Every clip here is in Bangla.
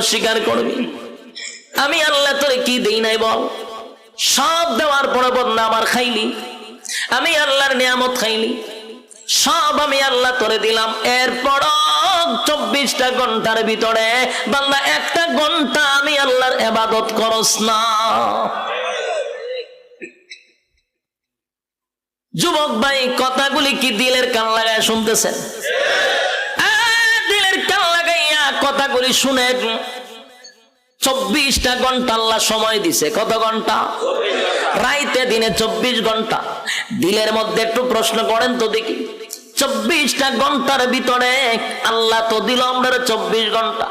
অস্বীকার করবি? আমি আল্লাহ তোরে কি দেই নাই বল? সব দেওয়ার পরে বদনা আমার খাইলি? আমি আল্লাহর নিয়ামত খাইলি? সব আমি আল্লাহ তোরে দিলাম। এরপর চব্বিশটা ঘণ্টার ভিতরে বান্দা একটা ঘণ্টা আমি আল্লাহর এবাদত করস না। যুবক ভাই, কথাগুলি কি দিলের কান লাগায় শুনতেছেন? কথাগুলি শুনে চব্বিশটা ঘণ্টা আল্লাহ সময় দিছে। কত ঘণ্টা? রাইতে দিনে চব্বিশ ঘণ্টা। দিলের মধ্যে একটু প্রশ্ন করেন তো দেখি। চব্বিশটা ঘণ্টার ভিতরে আল্লাহ তো দিল আমরা চব্বিশ ঘণ্টা।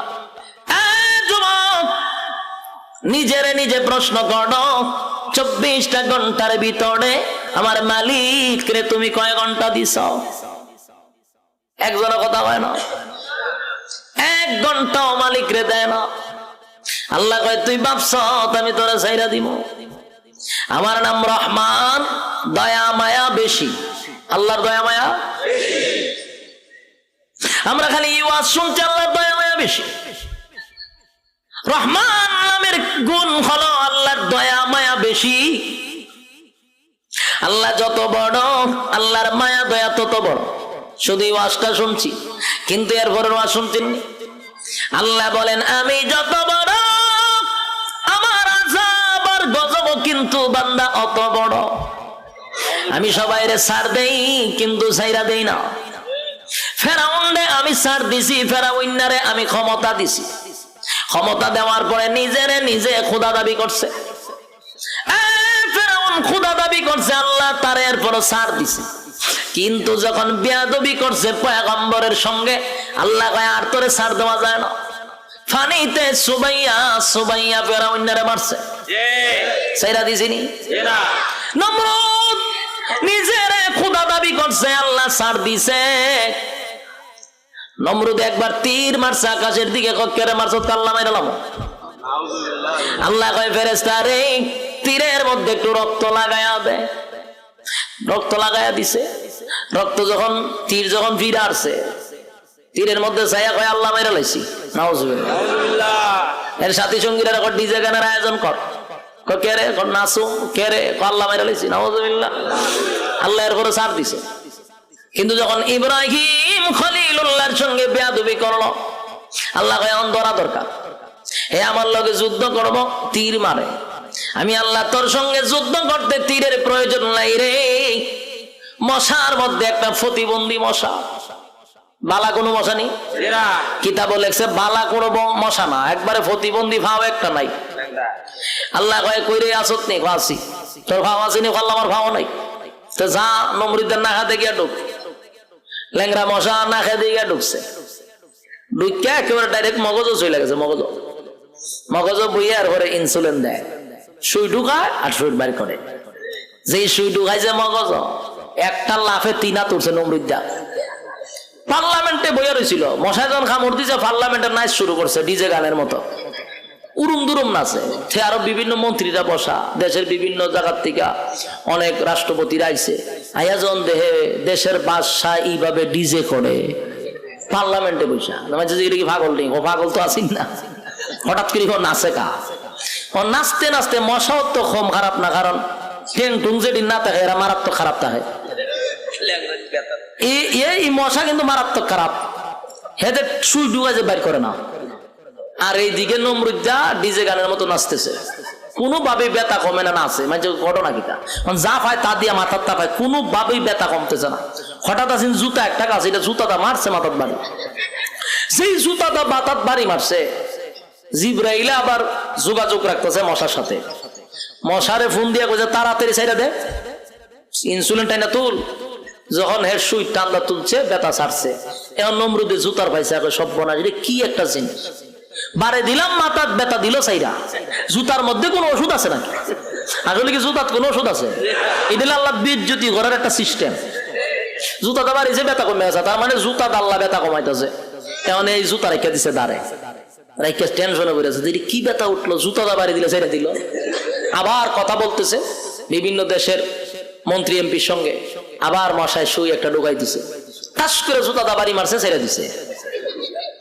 নিজেরে নিজে প্রশ্ন করো, চব্বিশটা ঘণ্টার ভিতরে আমার মালিক রে তুমি কয় ঘণ্টা দিছ? একজনের কথা হয় না। এক ঘন্টাও মালিক রে দেয় না। আল্লাহ কয়, তুই ভাবছ আমি তোরা চাইরা দিব আমার নাম রহমান, দয়া মায়া বেশি। আল্লাহর দয়া মায়া আমরা খালি ইওয়াজ শুনছি, আল্লাহর দয়া মায়া বেশি। রহমান নামের গুণ হলো আল্লাহর দয়া মায়া বেশি। আল্লাহ যত বড়, আল্লাহর মায়া, দয়া তত বড়। শুধু ওয়াজটা শুনছি, কিন্তু এরপরের ওয়াজ শুনছেন নি? আল্লাহ বলেন, আমি যত বড়, আমার আজাব আর গজব কিন্তু বান্দা অত বড়। আমি সবাইরে সার দেই, কিন্তু সাইরা দেই না। ফেরাউন্ডে আমি সার দিছি ফেরাউন্নারে আমি ক্ষমতা দিছি। ক্ষমতা দেওয়ার পরে নিজেরে নিজে খোদা দাবি করছে। ফেরাউন খোদা দাবি করছে, আল্লাহ তার এরপর সার দিছে। কিন্তু যখন বিয়াদবি করছে পয়গম্বরের সঙ্গে আল্লাহ কয় আর তোরে সার দেওয়া যায় না। ফানিতে সুবাইয়া সুবাইয়া ফেরাউন্নারে মারছে। সেইরা দিছিনি নমরুদ নিজেরে খোদা দাবি করছে আল্লাহ সার দিছে। নমরুদ একবার তীর মারছে আকাশের দিকে কক্কেরে মারছে মাইরালাম আল্লাহ কয় ফেরেস্তা রে তীরের মধ্যে একটু রক্ত লাগায়া দে। রক্ত লাগায়া দিছে। রক্ত যখন তীর যখন ফিরে আসছে তীরের মধ্যে ছায়া কয় আল্লাহ মাইরা লাইছি। এর সাথী সঙ্গীরা এখন ডিজে গানের আয়োজন কর। কে রে? কে রে? আল্লাহ মাইরা লাইছি। নাউজুবিল্লাহ। আল্লাহ এর করে সার দিছে। কিন্তু যখন ইব্রাহিম খলিলুল্লাহর সঙ্গে বেয়াদবি করল আল্লাহ কয় অন্তরা দরকার। হে আমার লগে যুদ্ধ করব তীর মারে। আমি আল্লাহ তোর সঙ্গে যুদ্ধ করতে তীরের প্রয়োজন নাই রে। মশার মধ্যে একটা প্রতিবন্ধী মশা। বালা কোনো মশা নেই? কিতাব লেখছে বালা কোনো মশা না। একবারে প্রতিবন্ধী ভাব একটা নাই। আল্লাহ কয় কইরে আসত নেই আসি। তোর ভাব আল্লাহ আমার ভাব নাই। তো যা নমরিদের না খাতে গিয়া ঢুক ল্যাংরা মশা না খেতে গিয়া ঢুকছে ঢুকিয়া একেবারে ডাইরেক্ট মগজও চলে গেছে মগজ মগজ বইয়ে আর ঘরে ইনসুলিন দেয়। সুই ঢুকায় আর সুই বার করে। যেই সুই ঢুকাইছে মগজ, একটা লাফে তিনা তুলছে নমরিদা পার্লামেন্টে বইয়া রয়েছিল মশা যখন খামড় দিছে, পার্লামেন্টের নাচ শুরু করছে ডিজে গানের মতো। উরুম দুরুম নাচে, সে আরও বিভিন্ন মন্ত্রীরা বসা, দেশের বিভিন্ন জায়গার থেকে অনেক রাষ্ট্রপতিরা আইছে। আয়াজন দেহে, দেশের বাদশাহ এইভাবে ডিজে করে, পার্লামেন্টে বসা যে এটা কি পাগল নেই, ও পাগল তো আসিন না। হঠাৎ করে নাচে কা। নাচতে নাচতে মশাও তো কম খারাপ না, কারণ ঠেং টুং যেটি না থাকে, এরা মারাত্মক খারাপ থাকে। এই- এই মশা কিন্তু মারাত্মক খারাপ। হেদে সুই ডুবা যে বাইর করে না। আর এইদিকে নমরুদ্দা ডিজে গানের মতো নাচতেছে। কোনোভাবেই বেতা কমে না, নাচে। মানে ঘটনা কিটা। মানে যা পায় তা দিয়ে মাথার তা পায়, কোনোভাবেই বেতা কমতেছে না। হঠাৎ আসেন জুতা একটা কাছে এটা জুতাটা মারছে মাথার বাড়ি। সেই জুতাটা বাতাত বাড়ি মারছে। জিব্রাইলে আবার যোগাযোগ রাখতেছে মশার সাথে। মশারে ফোন দিয়ে কইছে, তাড়াতাড়ি সাইডা দে। ইনসুলিন টাইনা তুল। যখন হের সুই টান্দা তুলছে বেতা ছাড়ছে। এখন নমরুদে জুতার পাইছে এখন সব বনা কি একটা জিনিস। বারে দিলাম মাথার বেতা দিল সাইরা জুতার মধ্যে কোনো ওষুধ আছে নাকি? আসলে কি জুতার কোনো ওষুধ আছে? এটা আল্লাহ বিদ্যুতি করার একটা সিস্টেম জুতাটা বাড়িছে বেতা কমে আছে তার মানে জুতা আল্লাহ বেতা কমাইতেছে। এখন এই জুতা রেখে দিছে দাঁড়ে। টেনশনে কি বেতা উঠল জুতাটা দিলে সেটা দিল। আবার কথা বলতেছে বিভিন্ন দেশের মন্ত্রী এমপির সঙ্গে। আবার মশায় সুই একটা ঢুকাই দিছে। করে জুতাটা বাড়ি মারছে, ছেড়ে দিছে।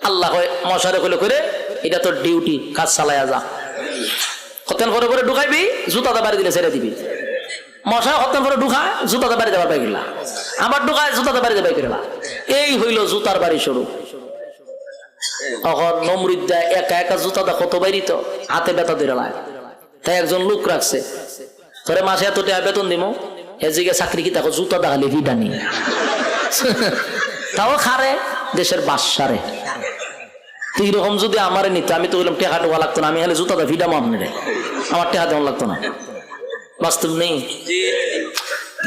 আল্লাহ মশারে কইলে করে এটা তোর ডিউটি কাজ চালায়া যা। কতেন করে করে ঢুকাইবি জুতাতে বাড়ি দিলে ছেড়ে দিবি। মশা হত্যা করে ঢুকায় জুতাতে বাড়ি দেবার পাইকিলা আবার ঢুকায় জুতাতে বাড়ি দেবার কিলা এই হইল জুতার বাড়ি শুরু। তখন নমরুদ দেয় একা একা জুতাটা কত বাইরিত? হাতে দিয়ে লায় তাই একজন লোক রাখছে। তোরে মাসে এত টাকা বেতন দিমো? এদিকে চাকরি কি দেখো জুতা দেখালে ভিডা তাও খারে দেশের বাসারে তো এইরকম যদি আমারে নিত আমি তো বললাম টেকা টোকা লাগতো না আমি হলে জুতাটা ভিডাম আপনি রে। আমার টেকা দেওয়া লাগতো না। বাস্তব নেই?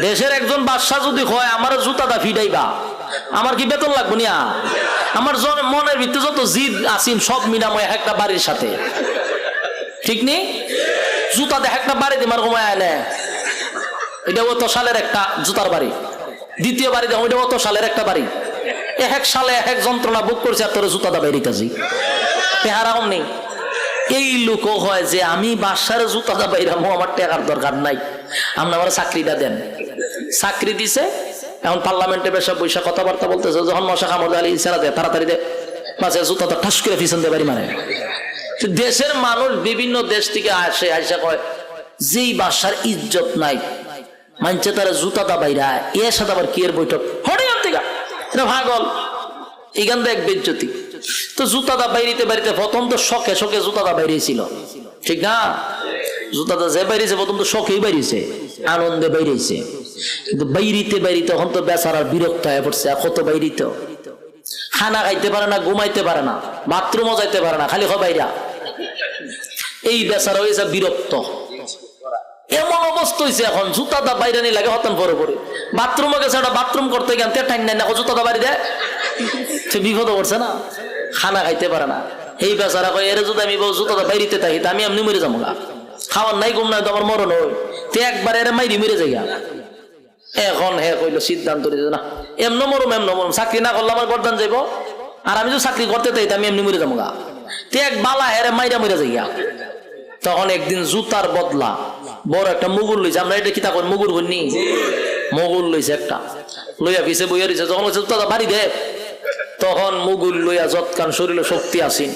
দেশের একজন বাদশাহ যদি হয় আমার জুতাটা ফিডাইবা আমার কি বেতন লাগবে না আমার মনের ভিতরে যত জিদ আসিন সব মিনাময় এক একটা বাড়ির সাথে। ঠিক নেই জুতা দেখ একটা বাড়ি দিমার ঘুমায় আনে। এটা অত সালের একটা জুতার বাড়ি। দ্বিতীয় বাড়ি দেখো এটা অত সালের একটা বাড়ি। এক সালে এক যন্ত্রণা বুক করছে আর তোর জুতাটা বেরিতেছি পেহারা কম নেই এই লোকও হয় যে আমি বাসার জুতাটা বাইরামো আমার টাকার দরকার নাই। আপনি আমার চাকরিটা দেন। চাকরি দিছে এখন পার্লামেন্টে বেসা বৈশা কথাবার্তা বলতেছে, যখন মশা কামড় আলী ইসারা দেয়, তাড়াতাড়ি দে। জুতাটা ঠাস করে পিছন দিয়ে বাড়ি দেশের মানুষ বিভিন্ন দেশ থেকে আসে, আইসা কয়, যেই বাসার ইজ্জত নাই মানছে তারা জুতাটা বাইরা এর সাথে আবার কি এর বৈঠক? এটা ভাগল, এখান থেকে এক বেজ্জতি। তো জুতাটা বাইরিতে বাড়িতে প্রথম তো শখে শখে জুতাটা বাইরেছিল। ঠিক না? জুতাটা যে বাইরেছে, প্রথম তো শখেই বাইরেছে, আনন্দে বাইরেছে। কিন্তু বাইরিতে বাইরিতে তখন তো বেচারার বিরক্ত হয়ে পড়ছে, আর কত বাইরিত? খানা খাইতে পারে না, ঘুমাইতে পারে না, বাথরুমও যাইতে পারে না, খালি হয় এই বেচারা হয়েছে বিরক্ত। এমন অবস্থা হয়েছে এখন জুতাটা বাইরে নিয়ে লাগে হতন পরে পরে। বাথরুমে গেছে একটা বাথরুম করতে তে টাইম নাই না জুতাটা বাড়ি দেয় সে বিপদ পড়ছে না? খানা খাইতে পারে না। এই বেচারা কয়, এর যদি আমি বউ জুতাটা বাইরিতে থাকি, তা আমি এমনি মরে যাব গা। খাওয়ার নাই, ঘুম নাই, তো আমার মরণ হয়। তে একবার এর মাইরি মরে যাই। এখন হে কইলো, সিদ্ধান্ত নিয়েছে না। এমন মরম এমন মরম। চাকরি না করলে আমার গরদান যাইব। আর আমি যদি চাকরি করতে তাই আমি এমনি মরে যাব গা তে এক বালা হেরে মাইরা মরে যাই গা। তখন একদিন জুতার বদলা। বড় একটা মুগুর লইছে। আমরা এটা কিতা করি? মুগুর করি মুগুর লইছে একটা। লইয়া পিছে বইয়া রইছে। যখন হচ্ছে জুতাটা বাড়ি দে। তখন মুগুর লইয়া যৎকান শরীরে শক্তি আসিন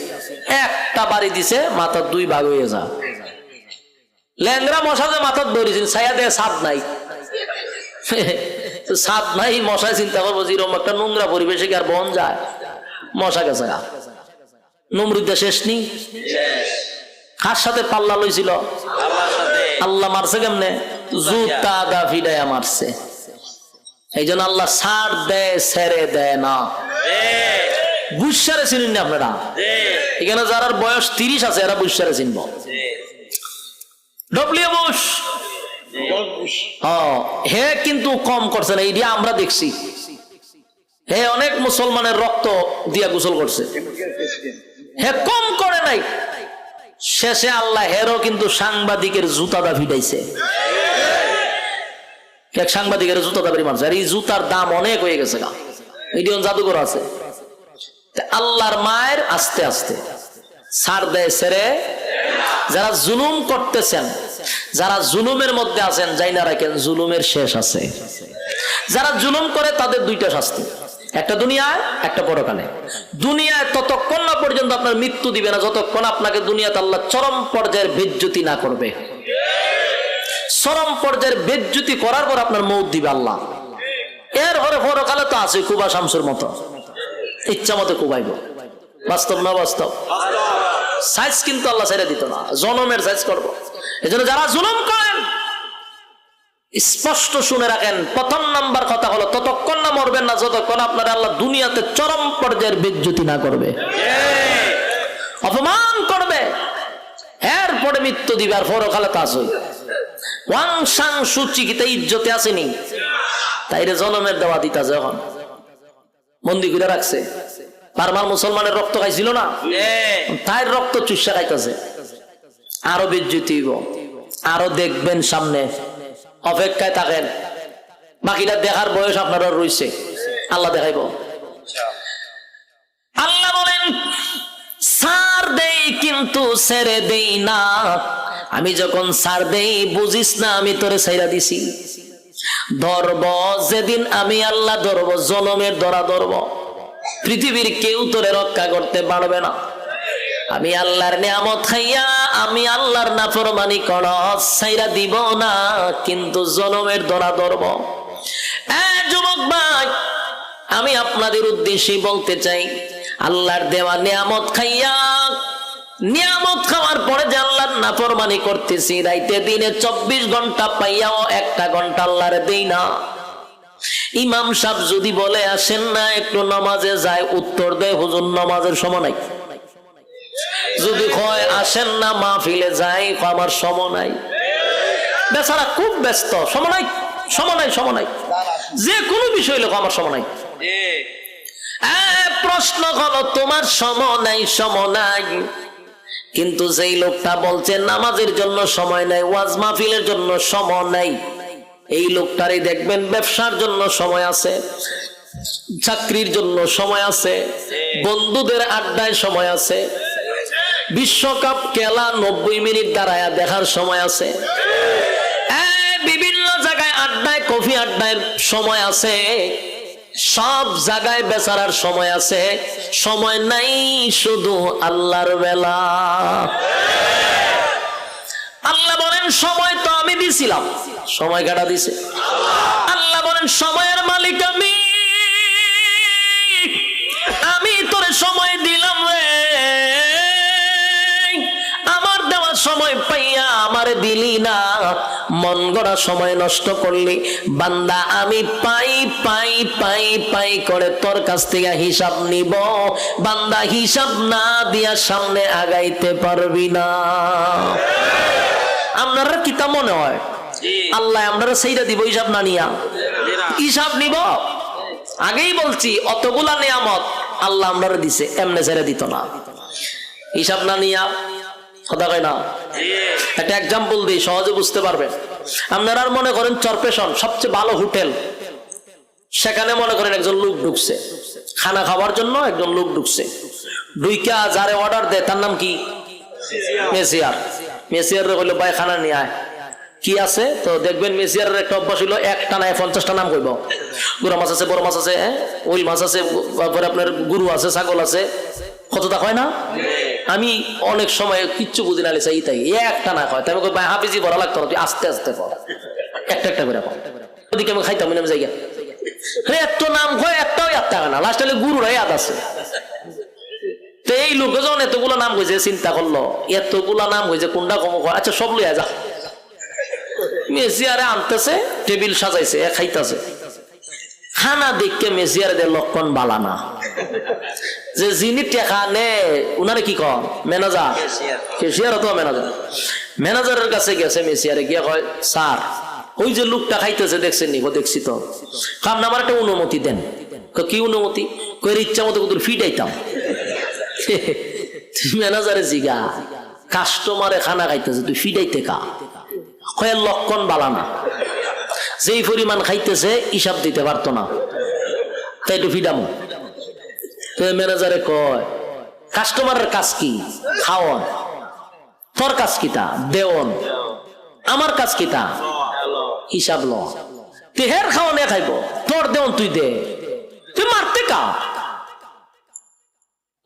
একটা বাড়ি দিছে, মাথার দুই ভাগ হয়ে যা ল্যাংরা মশা যে মাথার ধরেছেন ছায়া দেয় সাদ নাই। সাদ নাই মশায় চিন্তা করব যে এরকম একটা নোংরা পরিবেশে কি আর বন যায়? মশা গেছে গা। শেষ নেই। কার সাথে পাল্লা লইছিল? আল্লাহ মারছে কেমনে? জুতা দা ফিডাইয়া মারছে। এই জন্য আল্লাহ সার দেয় সেরে দেয় না। বুসারে চিনেন না আপনারা? এখানে যারা বয়স তিরিশ আছে, এরা বুসারে চিনব। ডব্লিউ বুশ হে কিন্তু কম করছে না এইটা আমরা দেখছি। হে অনেক মুসলমানের রক্ত দিয়া গোসল করছে। হে কম করে নাই। শেষে আল্লাহ হেরও কিন্তু সাংবাদিকের জুতাটা ভিড়াইছে এক সাংবাদিকের জুতা দাবি মারছে। আর এই জুতার দাম অনেক হয়ে গেছে গা। এটি জাদুঘর আছে। আল্লাহর মায়ের আস্তে আস্তে। সার দেয় সেরে। যারা জুলুম করতেছেন যারা জুলুমের মধ্যে আছেন যাই না রাখেন, জুলুমের শেষ আছে। যারা জুলুম করে, তাদের দুইটা শাস্তি। একটা দুনিয়ায়, একটা পরকালে। দুনিয়ায় ততক্ষণ না পর্যন্ত আপনার মৃত্যু দিবে না, যতক্ষণ আপনাকে দুনিয়াতে আল্লাহ চরম পর্যায়ের বেজ্জতি না করবে। চরম পর্যায়ের বেজ্জতি করার পর আপনার মৌত দিবে আল্লাহ। এর পরে পরকালে তো আছে, কুবা শামসুর মতো। ইচ্ছা মতো কুবাইব। বাস্তব না বাস্তব? সাইজ কিন্তু আল্লাহ ছেড়ে দিত না জনমের সাইজ করব। এজন্য যারা জুলুম করেন, স্পষ্ট শুনে রাখেন, প্রথম নাম্বার কথা হলো, ততক্ষণ না মরবেন না, যতক্ষণ আপনার আল্লাহ দুনিয়াতে চরম পর্যায়ের বিদ্যুতি না করবে। অপমান করবে। এরপরে মৃত্যু দিবে, আর পরকালে তা আসই ওয়াং সাং সুচি কি তাই ইজ্জতে আসেনি। তাইরে জনমের দেওয়া দিতা যখন বন্দি করে রাখছে। বারবার মুসলমানের রক্ত খাইছিল না? তাই রক্ত চুষা খাইতেছে। আরও বিদ্যুতি আরও দেখবেন সামনে। অপেক্ষায় থাকেন। বাকিটা দেখার বয়স আপনারা রয়েছে আল্লাহ দেখাইব। আল্লাহ বলেন সার দেই কিন্তু ছেড়ে দেই না। আমি যখন সার দেই বুঝিস না আমি তোরে সাইরা দিছি। ধরব যেদিন আমি আল্লাহ ধরব জলমের ধরা ধরব। পৃথিবীর কেউ তোরে রক্ষা করতে পারবে না। আমি আল্লাহর নিয়ামত খাইয়া, আমি আল্লাহর নাফরমানি কর সাইরা দিব না, কিন্তু জনমের দরা ধরব। যুবক ভাই, আমি আপনাদের উদ্দেশ্যে বলতে চাই, আল্লাহর দেওয়া নিয়ামত খাইয়া, নিয়ামত খাওয়ার পরে যে আল্লাহর নাফরমানি করতেছি, রাইতে দিনে চব্বিশ ঘণ্টা পাইয়াও একটা ঘণ্টা আল্লাহর দেই না। ইমাম সাহেব যদি বলে আসেন না একটু নামাজে যায়। উত্তর দেয় হুজুর নামাজের সময় নাই। যদি কয় আসেন না মাহফিলে যাই কয় আমার সময় নাই। বেচারা খুব ব্যস্ত। সময় নাই সময় নাই সময় নাই। যে কোনো বিষয় লোক আমার সময় নাই। এ, প্রশ্ন হলো তোমার সম নাই সম নাই। কিন্তু যেই লোকটা বলছে নামাজের জন্য সময় নাই ওয়াজ মাহফিলের জন্য সময় নাই। এই লোকটারই দেখবেন ব্যবসার জন্য সময় আছে, চাকরির জন্য সময় আছে, বন্ধুদের আড্ডায় সময় আছে, বিশ্বকাপ, খেলা নব্বই মিনিট দাঁড়ায়া দেখার সময় আছে। বিভিন্ন জায়গায় আড্ডায়, কফি আড্ডায় সময় আছে, সব জায়গায় বেচারার সময় আছে। সময় নাই শুধু আল্লাহর বেলা। আল্লাহ বলেন, সময় তো আমি দিছিলাম। সময় কাটা দিছে? আল্লাহ বলেন, সময়ের মালিক আমি। আমি তোরে সময় দিলাম রে। আমার দেওয়ার সময় পাইয়া আমারে দিলি না। মন গড়া সময় নষ্ট করলি। বান্দা, আমি পাই পাই পাই পাই করে তোর কাছ থেকে হিসাব নিব। বান্দা, হিসাব না দিয়া সামনে আগাইতে পারবি না। আপনারা কিতা মনে হয়? আল্লাহ আমরা সেইটা দিব হিসাব না নিয়া। হিসাব নিব? আগেই বলছি অতগুলা নিয়ামত আল্লাহ আমরা দিছে এমনে ছেড়ে দিত না। হিসাব না নিয়া কথা কয় না? একটা এক্সাম্পল দিই সহজে বুঝতে পারবেন। আপনারা আর মনে করেন চরপেশন সবচেয়ে ভালো হোটেল। সেখানে মনে করেন একজন লোক ঢুকছে। খানা খাওয়ার জন্য একজন লোক ঢুকছে। ঢুইকা যারে অর্ডার দেয় তার নাম কি? মেসিয়ার। মেসিয়ার কইলো, ভাই, খানা নিয়ে আয়। কি আছে? তো দেখবেন মেসিয়ারের একটা অভ্যাস হইল, একটা নাই পঞ্চাশটা নাম কইব। গুড়া মাছ আছে, বড় মাছ আছে হ্যাঁ? ওইল মাছ আছে, তারপরে আপনার গুরু আছে, ছাগল আছে। কতটা হয় না? আমি অনেক সময় কিচ্ছু বুঝি না চাই তাই। একটা না কয়। তাই আমি হাফিজি বড় লাগতো না, তুই আস্তে আস্তে কর। একটা একটা করে কর। ওদিকে আমি খাইতাম আমি জায়গা। এত নাম কয় একটাও একটা না। লাস্ট হলে গুরুরা ইয়াদ আছে। তো এই লোক যখন এতগুলো নাম কইছে, চিন্তা করল, এতগুলা নাম কইছে কোনটা কম আচ্ছা সব লইয়া যা। মেসিয়ারে আনতেছে, টেবিল সাজাইছে খাইতাছে। খানা দেখকে দে, লক্ষণ বালানা যে যিনি টেকা নে, উনারে কি কন ম্যানেজার। কেশিয়ার অথবা ম্যানেজার? ম্যানেজারের কাছে গেছে মেসিয়ারে গিয়ে কয়, স্যার, ওই যে লোকটা খাইতেছে দেখছেন নি ও দেখছি তো। কাম আমার একটা অনুমতি দেন। কি অনুমতি? কই ইচ্ছা মতো ফিট ফিটাইতাম ম্যানেজারে জিগা। কাস্টমারে খানা খাইতেছে, তুই ফিডাইতে কা কয়ের লক্ষণ বালানা যেই পরিমাণ খাইতেছে, হিসাব দিতে পারতো না। তাই একটু ফিডামো। ম্যানেজারে কয় কাস্টমারের কাজ কি? খাওয়ন। তোর কাজ কিতা? দেওয়ন। আমার কাজ কিতা? হিসাব ল তেহের খাওয়ানে খাইব। তোর দেওয়ন, তুই দে। তুই মারতে কা?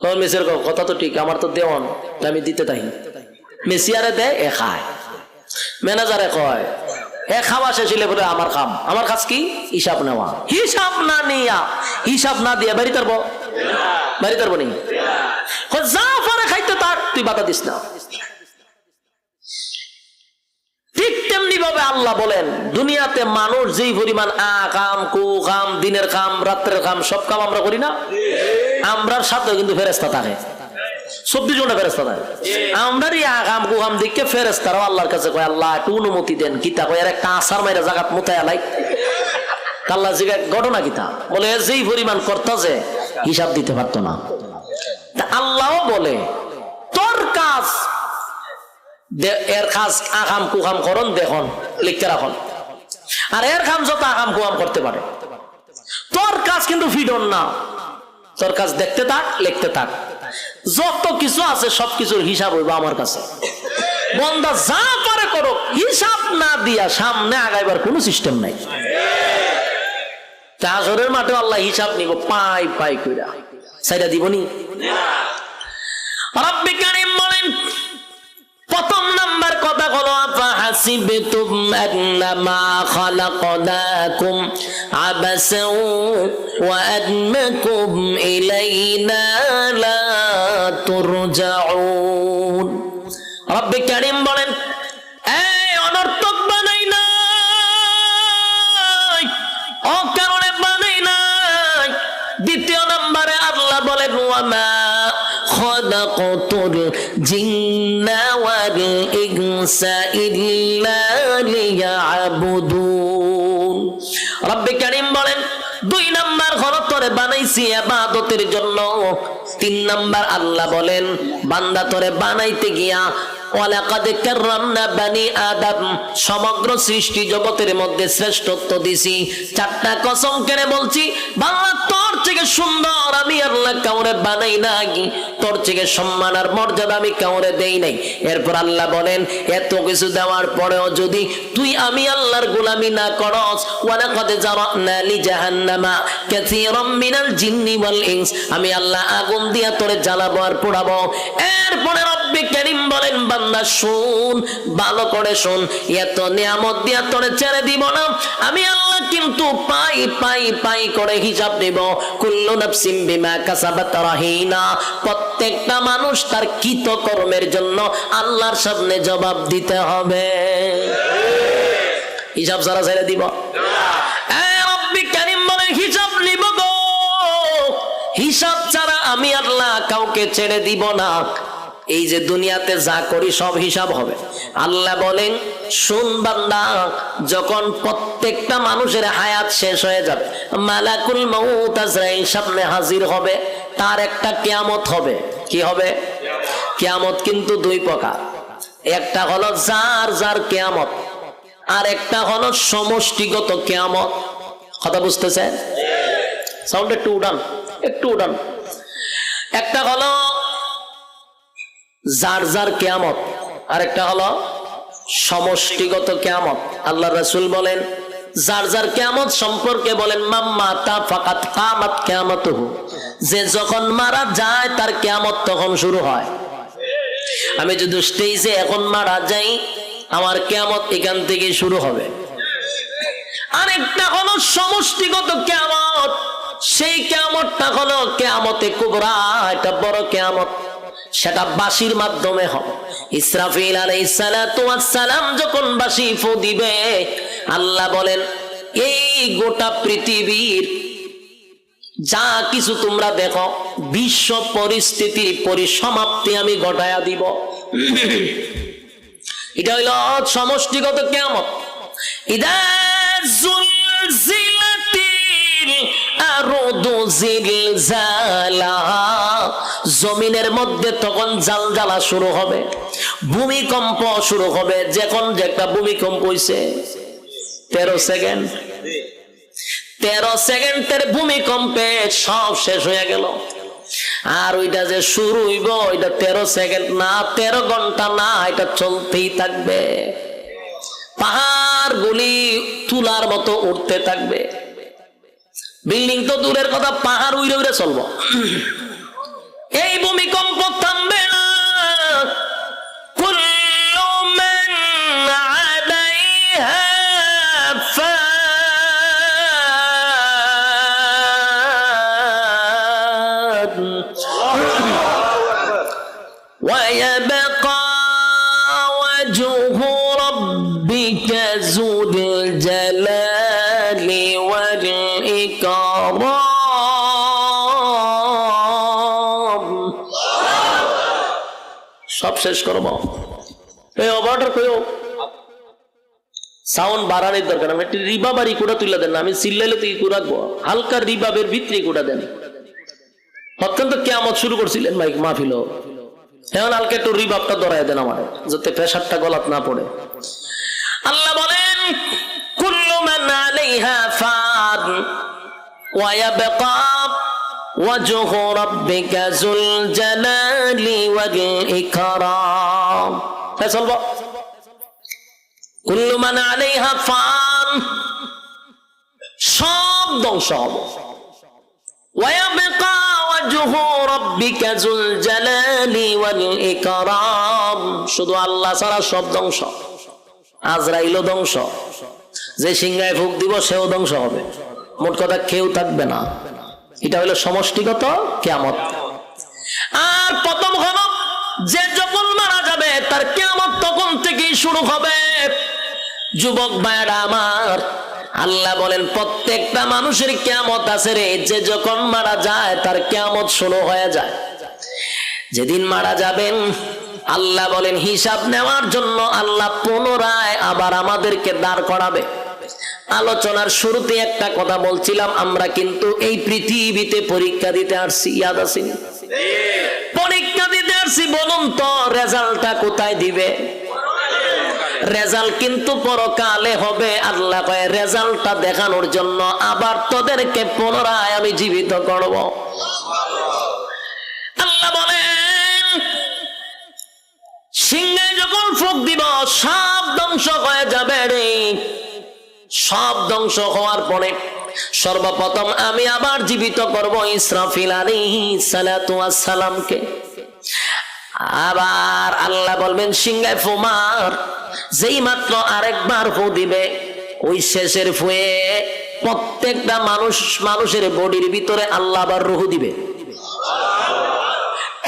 তখন মেসির কথা তো ঠিক, আমার তো দেওয়ান আমি দিতে তাই মেসিয়ারে দেয় এ খায়। ম্যানেজারে কয়, এ খাওয়া শেষ হইলে বলে আমার খাম। আমার কাজ কি? হিসাব নেওয়া। হিসাব না নিয়া, হিসাব না দিয়া, বাড়ি তারব বাড়ি তারব নি? যা পরে খাইতে তার, তুই বাধা দিস না ঠিক তেমনি ভাবে আল্লাহ বলেন, দুনিয়াতে মানুষ যেই পরিমাণ আ, কাম, কু, কাম, দিনের কাম, রাত্রের কাম, সব কাম আমরা করি না? আমরার সাথে কিন্তু ফেরেস্তা থাকে। ফেরেস্তা থাকে। আমরারই আগাম দিকে আল্লাহর কাছে কয়, আল্লাহ, একটু অনুমতি দেন কয়, আর, একটা জাগাত মোতায় আল্লাহ জিগা, ঘটনা কিতা বলে, যেই পরিমাণ করতেছে, হিসাব দিতে পারতো না। আল্লাহও বলে, তোর কাজ এর কাজ আগাম কুগাম করন দেখুন, লিখতে রাখুন। আর এর কাম যত আগাম কুগাম করতে পারে। তোর কাজ কিন্তু ফিডন না। তোর কাজ দেখতে থাক, লিখতে থাক। যত কিছু আছে, সব কিছুর হিসাব হইব আমার কাছে। বন্দা যা পারে করো হিসাব না দিয়া সামনে আগাইবার কোনো সিস্টেম নাই। চাষরের মাঠে আল্লাহ হিসাব নিব, পাই পাই কইরা। সাইডা দিবনি? রব্বি কারিম বলেন প্রথম নাম্বার কথা হলো, আফা হাসিবে তুমান্নামা বলেন অনর্থক বানাই নাই, অকারণে বানাই নাই। দ্বিতীয় নম্বরে আল্লাহ বলেন, ওয়া والإنس إلا ليعبدون رب كريم বলেন দুই নাম্বার ঘরতরে বানাইছি আবাদতের জন্য। তিন নাম্বার আল্লাহ বলেন, বান্দা তরে বানাইতে গিয়া সমগ্র সৃষ্টি জগতের মধ্যে শ্রেষ্ঠত্ব দিছি। চারটা কসম বলছি বাংলা তোর থেকে সুন্দর, আমি আল্লাহ কাউরে বানাই নাই। তোর থেকে সম্মান আর মর্যাদা আমি কাউরে দেই নাই। এরপর আল্লাহ বলেন, এত কিছু দেওয়ার পরেও যদি তুই আমি আল্লাহর গোলামি না করস, ওয়ালাকাদ জারানা লি জাহান্নামা, কাসীরাম মিনাল জিন্নি ওয়াল ইনস। আমি আল্লাহ আগুন দিয়া তোরে জ্বালাবো আর পোড়াবো। এরপরে রব্বি কারীম বলেন, বান্দা, শুন, ভালো করে শুন। এত নিয়ামত দিয়া তোরে ছেড়ে দিব না। আমি আল্লাহ কিন্তু পাই পাই পাই করে হিসাব দেব। কুল্লু নাফসিম বিমা কাসাবাত রাহিনা। প্রত্যেকটা মানুষ তার কৃত কর্মের জন্য আল্লাহর সামনে জবাব দিতে হবে। হিসাব সারা ছেড়ে দিব। আমি আল্লাহ কাউকে ছেড়ে দিব না। এই যে দুনিয়াতে যা করি সব হিসাব হবে। আল্লাহ বলেন, শুন যখন প্রত্যেকটা মানুষের হায়াত শেষ হয়ে যাবে, মালাকুল সামনে হাজির হবে, তার একটা কেয়ামত হবে। কি হবে? কেয়ামত কিন্তু দুই প্রকার। একটা হলো যার যার কেয়ামত, আর একটা হলো সমষ্টিগত কেয়ামত। কথা বুঝতেছে সাউন্ড একটু উড়ান একটু উড়ান একটা হলো যার যার কেয়ামত আর একটা হলো সমষ্টিগত কেয়ামত। আল্লাহ রসুল বলেন, যার যার কেয়ামত সম্পর্কে বলেন, মাম্মা তা ফাকাত কামাত কেয়ামত যে যখন মারা যায়, তার কেয়ামত তখন শুরু হয়। আমি যদি স্টেজে এখন মারা যাই, আমার কেয়ামত এখান থেকে শুরু হবে। আরেকটা হলো সমষ্টিগত কেয়ামত। সেই কেয়ামতটা হলো কেয়ামতে কুবরা, এটা বড় কেয়ামত। সেটা বাসির মাধ্যমে হবে। ইসরাফিল আলাইসালাম যখন বাসি ফু দিবে, আল্লাহ বলেন, এই গোটা পৃথিবীর যা কিছু তোমরা দেখো, বিশ্ব পরিস্থিতি পরিসমাপ্তি আমি ঘটায়া দিব। এটা হইল সমষ্টিগত কেমন ইদা জুলজিলাতিল জমিনের মধ্যে তখন জাল জ্বালা শুরু হবে, ভূমিকম্প শুরু হবে, যখন যে একটা ভূমিকম্প হইছে। তেরো সেকেন্ড। তেরো সেকেন্ডের ভূমিকম্পে সব শেষ হয়ে গেল। আর ওইটা যে শুরু হইব, ওইটা তেরো সেকেন্ড না, তেরো ঘণ্টা না, এটা চলতেই থাকবে। পাহাড় গুলি তুলার মতো উঠতে থাকবে। বিল্ডিং তো দূরের কথা পাহাড় উইরে উইরে চলবো। এই ভূমিকম্প থামবে শেষ করব। এই অবারটার কইও, সাউন্ড বাড়ানোর দরকার আমি একটি রিবা বাড়ি কুড়া তুলে দেন আমি চিল্লাইলে তুই কু রাখব হালকা রিবাবের ভিতরে কুড়া দেন। অত্যন্ত কেমন শুরু করছিলেন মাইক মাহফিল। এখন হালকা একটু রিবাবটা ধরাই দেন আমার, যাতে প্রেশারটা গলাত না পড়ে। আল্লাহ বলেন, কুল্লু মান আলাইহা ফান ওয়া ইয়াবকা সব ধ্বংস হবে। শুধু আল্লাহ ছাড়া সব ধ্বংস। আজরাইলও ধ্বংস। যে সিংহায় ফুক দিব, সেও ধ্বংস হবে। মোট কথা কেউ থাকবে না। এটা হলো সমষ্টিগত কেয়ামত। আর প্রথম হল, যে যখন মারা যাবে, তার কেয়ামত তখন থেকেই শুরু হবে। যুবক ভাইরা আমার, আল্লাহ বলেন, প্রত্যেকটা মানুষের কেয়ামত আছে রে, যে যখন মারা যায়, তার কেয়ামত শুরু হয়ে যায়। যেদিন মারা যাবেন, আল্লাহ বলেন, হিসাব নেওয়ার জন্য আল্লাহ পুনরায় আবার আমাদেরকে দাঁড় করাবে। আলোচনার শুরুতে একটা কথা বলছিলাম, আমরা কিন্তু এই পৃথিবীতে পরীক্ষা দিতে আসছি, ইয়াদ আসিনি পরীক্ষা দিতে আসছি, বলুন তো, রেজাল্টটা কোথায় দিবে? রেজাল্ট কিন্তু পরকালে হবে, আল্লাহ কয়, রেজাল্টটা দেখানোর জন্য আবার তোদেরকে পুনরায় আমি জীবিত করব। আল্লাহ বলেন, সিংহে যখন ফুক দিব সব ধ্বংস হয়ে যাবে রে। সব ধ্বংস হওয়ার পরে সর্বপ্রথম আমি আবার জীবিত করব ইসরাফিল সালামকে। আবার আল্লাহ বলবেন, সিংহায় ফুমার যেই মাত্র আরেকবার ফু দিবে, ওই শেষের ফুয়ে প্রত্যেকটা মানুষ, মানুষের বডির ভিতরে আল্লাহ আবার রুহু দিবে।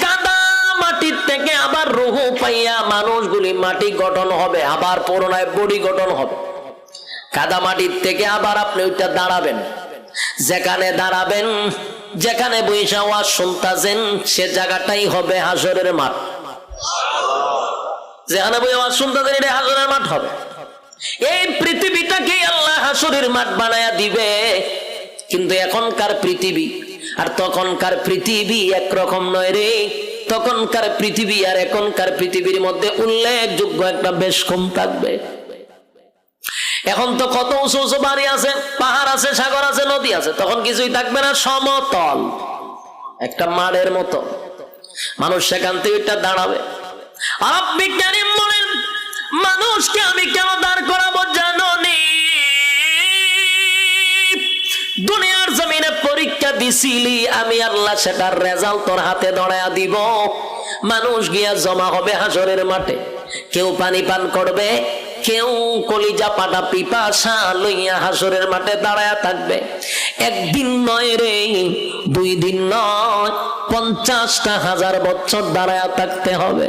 কাদা মাটির থেকে আবার রুহু পাইয়া মানুষগুলি মাটি গঠন হবে, আবার পুরোনায় বডি গঠন হবে। কাদা মাটির থেকে আবার আপনি ওইটা দাঁড়াবেন। যেখানে দাঁড়াবেন, যেখানে বৈশা ওয়াজ শুনতাছেন, সে জায়গাটাই হবে হাসরের মাঠ। যেখানে বই আওয়াজ শুনতেছেন এটা হাসরের মাঠ হবে। এই পৃথিবীটাকেই আল্লাহ হাসরের মাঠ বানায়া দিবে। কিন্তু এখনকার পৃথিবী, আর তখনকার পৃথিবী একরকম নয় রে। তখনকার পৃথিবী আর এখনকার পৃথিবীর মধ্যে উল্লেখযোগ্য একটা বেশ কম থাকবে। এখন তো কত উঁচু উঁচু বাড়ি আছে, পাহাড় আছে, সাগর আছে, নদী আছে, তখন কিছুই থাকবে না, সমতল। একটা মাড়ের মতো। মানুষ সেখান থেকে দাঁড়াবে। আর বিজ্ঞানী বলেন, মানুষকে আমি কেন দাঁড় করাবো জানো দুনিয়ার জমিনে পরীক্ষা দিছিলি, আমি আল্লাহ সেটার রেজাল্ট তোর হাতে ধরায়া দিব। মানুষ গিয়া জমা হবে হাসরের মাঠে। কেউ পানি পান করবে কেউ কলিজা পাটা পিপাসা লইয়া হাসরের মাঠে দাঁড়ায়া থাকবে। একদিন নয় রে, দুই দিন নয়, পঞ্চাশটা হাজার বছর দাঁড়ায়া থাকতে হবে।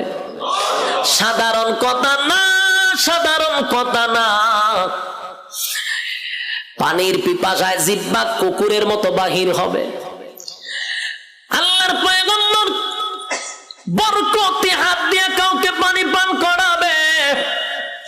সাধারণ কথা না, সাধারণ কথা না। পানির পিপাসায় জিব্বা কুকুরের মতো বাহির হবে। আল্লাহর পয়গম্বর বরকতে হাত দিয়ে কাউকে পানি পান করাবে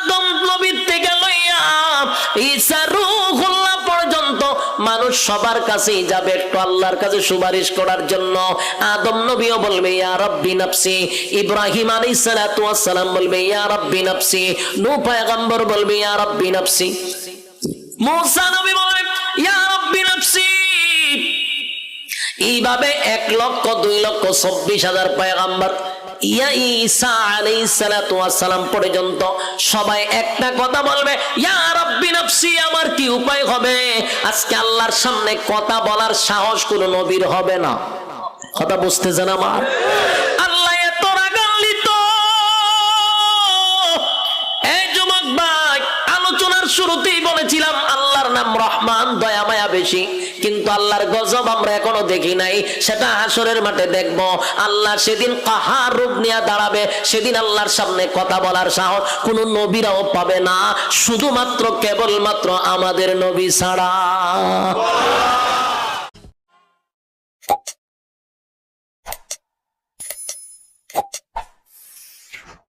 আদম নবীর থেকে লইয়া ঈসা রূহুল্লাহ পর্যন্ত মানুষ সবার কাছেই যাবে। একটু আল্লাহর কাছে সুপারিশ করার জন্য আদম নবীও বলবে, ইয়া রব্বি নাফসি। ইব্রাহিম আলাইহিস সালাতু ওয়াস সালাম বলবে, ইয়া রব্বি নাফসি। নূহ পয়গম্বর বলবে, ইয়া রব্বি নাফসি। মুসা নবী বলবে, ইয়া রব্বি নাফসি। এইভাবে এক লক্ষ, দুই লক্ষ, চব্বিশ হাজার পয়গাম্বার ইয়া ঈসা আলাইহিস সালাতু পর্যন্ত সবাই একটা কথা বলবে, ইয়া রাব্বি নাফসি, আমার কি উপায় হবে? আজকে আল্লাহর সামনে কথা বলার সাহস কোনো নবীর হবে না। কথা বুঝতেছেন আমার? আল্লাহ এত রাগান্বিত। এই যুবক ভাই, আলোচনার শুরুতেই বলেছিলাম, আল্লাহর নাম রহমান, দয়া বেশি। কিন্তু আল্লাহর গজব আমরা এখনও দেখি নাই। সেটা হাসরের মাঠে দেখব। আল্লাহ সেদিন কাহার রূপ নিয়ে দাঁড়াবে? সেদিন আল্লাহর সামনে কথা বলার সাহস কোন নবীরাও পাবে না। শুধুমাত্র কেবলমাত্র আমাদের নবী ছাড়া।